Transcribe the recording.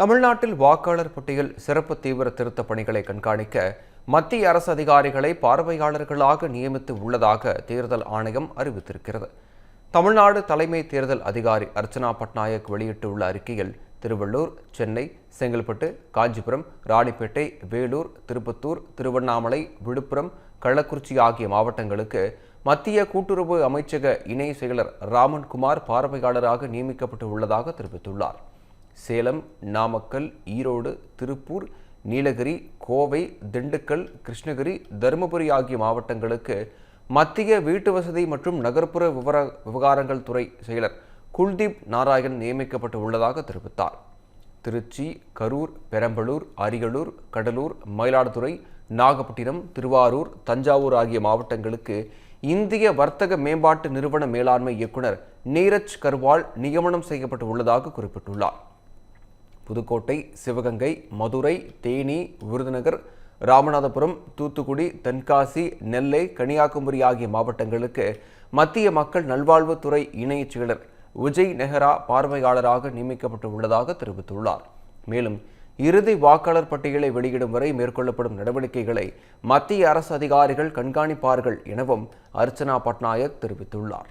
தமிழ்நாட்டில் வாக்காளர் பட்டியல் சிறப்பு தீவிர திருத்தப் பணிகளை கண்காணிக்க மத்திய அரசு அதிகாரிகளை பார்வையாளர்களாக நியமித்து உள்ளதாக தேர்தல் ஆணையம் அறிவித்திருக்கிறது. தமிழ்நாடு தலைமை தேர்தல் அதிகாரி அர்ச்சனா பட்நாயக் வெளியிட்டுள்ள அறிக்கையில் திருவள்ளூர் சென்னை செங்கல்பட்டு காஞ்சிபுரம் ராணிப்பேட்டை வேலூர் திருப்பத்தூர் திருவண்ணாமலை விழுப்புரம் கள்ளக்குறிச்சி ஆகிய மாவட்டங்களுக்கு மத்திய கூட்டுறவு அமைச்சக இணை செயலர் ராமன்குமார் பார்வையாளராக நியமிக்கப்பட்டு உள்ளதாக தெரிவித்துள்ளார். சேலம் நாமக்கல் ஈரோடு திருப்பூர் நீலகிரி கோவை திண்டுக்கல் கிருஷ்ணகிரி தருமபுரி ஆகிய மாவட்டங்களுக்கு மத்திய வீட்டு வசதி மற்றும் நகர்ப்புற விவர விவகாரங்கள் துறை செயலர் குல்தீப் நாராயண் நியமிக்கப்பட்டு உள்ளதாக தெரிவித்தார். திருச்சி கரூர் பெரம்பலூர் அரியலூர் கடலூர் மயிலாடுதுறை நாகப்பட்டினம் திருவாரூர் தஞ்சாவூர் ஆகிய மாவட்டங்களுக்கு இந்திய வர்த்தக மேம்பாட்டு நிறுவன மேலாண்மை இயக்குனர் நீரஜ் கர்வால் நியமனம் செய்யப்பட்டு உள்ளதாக குறிப்பிட்டுள்ளார். புதுக்கோட்டை சிவகங்கை மதுரை தேனி விருதுநகர் ராமநாதபுரம் தூத்துக்குடி தென்காசி நெல்லை கன்னியாகுமரி ஆகிய மாவட்டங்களுக்கு மத்திய மக்கள் நல்வாழ்வுத்துறை இணைச் செயலர் விஜய் நெஹரா பார்வையாளராக நியமிக்கப்பட்டு உள்ளதாக தெரிவித்துள்ளார். மேலும் இறுதி வாக்காளர் பட்டியலை வெளியிடும் வரை மேற்கொள்ளப்படும் நடவடிக்கைகளை மத்திய அரசு அதிகாரிகள் கண்காணிப்பார்கள் எனவும் அர்ச்சனா பட்நாயக் தெரிவித்துள்ளார்.